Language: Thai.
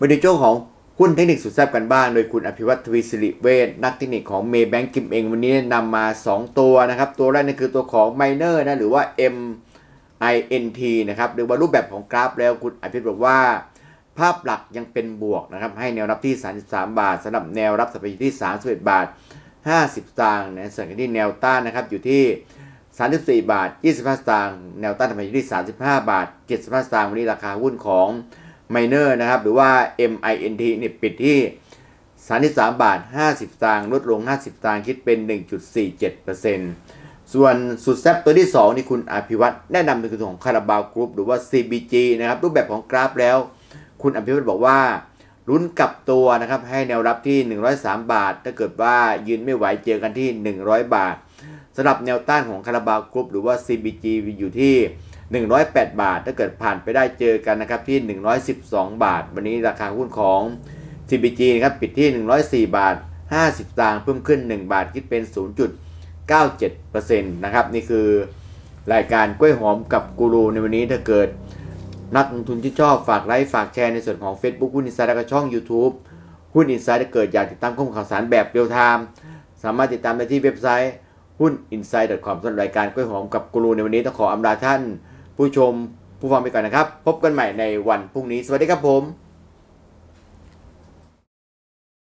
มาดูช่วงของหุ้นเทคนิคสุดแซ่บกันบ้าง โดยคุณอภิวัตทวีสิริเวชนักเทคนิคของเมย์แบงก์กิมเองวันนี้นำมา 2 ตัวนะครับ ตัวแรกนี่คือตัวของ Miner นะหรือว่า M INT นะครับหรือว่ารูปแบบของกราฟแล้วคุณอภิวัตบอกว่า ภาพหลักยังเป็นบวกนะครับ ให้แนวรับที่ 33 บาทสำหรับแนวรับสัปดาห์ที่ 31 บาท 50สตางค์นะส่วนที่แนวต้านนะครับอยู่ที่ 34 บาท 25สตางค์แนวต้านทำไมอยู่ที่ 35 บาท 75สตางค์วันนี้ราคาหุ้นของ Miner นะครับ หรือว่า MINT เนี่ยปิดที่33บาท 50 ตางค์ลดลง 50 ตางค์คิดเป็น 1.47%ส่วนสุดแซบตัวที่ 2 นี่คุณอภิวัตแนะนำเป็นตัวของคาราบาวกรุ๊ปหรือว่า CBG นะครับ รูปแบบของกราฟแล้ว คุณอภิวัตบอกว่าลุ้นกลับตัวนะครับ ให้แนวรับที่ 103 บาท ถ้าเกิดว่ายืนไม่ไหวเจอกันที่ 100 บาทสำหรับแนวต้านของคาราบาวกรุ๊ปหรือว่า CBG อยู่ที่ 108 บาท ถ้าเกิดผ่านไปได้เจอกันนะครับที่ 112 บาท วันนี้ราคาหุ้นของ CBG นะครับปิดที่ 104 บาท 50สตางค์เพิ่มขึ้น 1 บาทคิดเป็น 0.97%นะครับนี่คือรายการกล้วยหอมกับกูรูในวันนี้ถ้าเกิดนักลงทุนที่ชอบฝากไลค์ฝากแชร์ในส่วนของ Facebook หุ้นอินไซด์และก็ช่อง YouTube หุ้นอินไซด์ถ้าเกิดอยากติดตามข้อมูลข่าวสารแบบเรียลไทม์สามารถติดตามได้ที่เว็บไซต์หุ้น insight.com สำหรับรายการกล้วยหอมกับกูรูในวันนี้ต้องขออำลาท่าน ผู้ชมผู้ฟังไปก่อนนะครับ พบกันใหม่ในวันพรุ่งนี้ สวัสดีครับผม